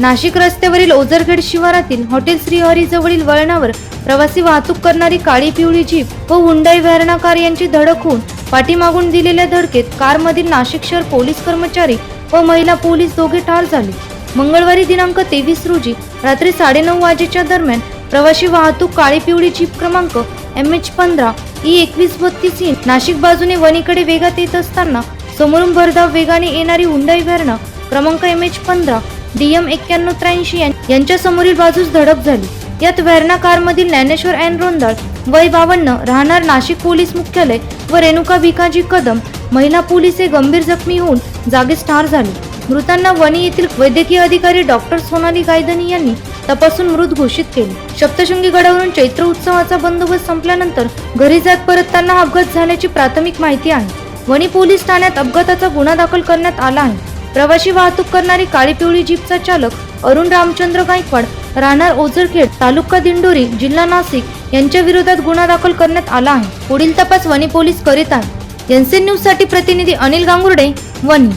नाशिक रस्त्यावरील ओझरखेड शिवारातील हॉटेल श्रीहरीजवळील वळणावर प्रवासी वाहतूक करणारी काळी पिवळी जीप व हुंडाई व्हॅरणा यांची धडक होऊन पाठीमागून दिलेल्या धडकेत कारमधील नाशिक शहर पोलीस कर्मचारी व महिला पोलीस दोघे ठार झाले. मंगळवारी दिनांक तेवीस रोजी रात्री साडेनऊ वाजेच्या दरम्यान प्रवासी वाहतूक काळी पिवळी जीप क्रमांक एम एच पंधरा ई एकवीस बत्तीस नाशिक बाजूने वणीकडे वेगात येत असताना समोरून भरधाव वेगाने येणारी हुंडाई व्हॅरणा क्रमांक एम एच पंधरा डी एम एक्क्याण्णव त्र्याऐंशी यांच्या समोरील बाजूस धडक झाली. यात व्हॅरणा कारमधील ज्ञानेश्वर अँड रोंदाळ वय बावन्न राहणार नाशिक पोलीस मुख्यालय व रेणुका भिकाजी कदम महिला पोलीस हे गंभीर जखमी होऊन जागीच ठार झाले. मृतांना वणी येथील वैद्यकीय अधिकारी डॉक्टर सोनाली गायधनी यांनी तपासून मृत घोषित केले. सप्तशृंगी गडावरून चैत्र उत्सवाचा बंदोबस्त संपल्यानंतर घरी जात परतताना अपघात झाल्याची प्राथमिक माहिती आहे. वणी पोलीस ठाण्यात अपघाताचा गुन्हा दाखल करण्यात आला आहे. प्रवासी वाहतूक करणारी काळी पिवळी जीपचा चालक अरुण रामचंद्र गायकवाड राहणार ओझरखेड तालुका दिंडोरी जिल्हा नाशिक यांच्या विरोधात गुन्हा दाखल करण्यात आला आहे. पुढील तपास वणी पोलीस करीत आहेत. एनसीएन न्यूजसाठी प्रतिनिधी अनिल गांगुर्डे वणी.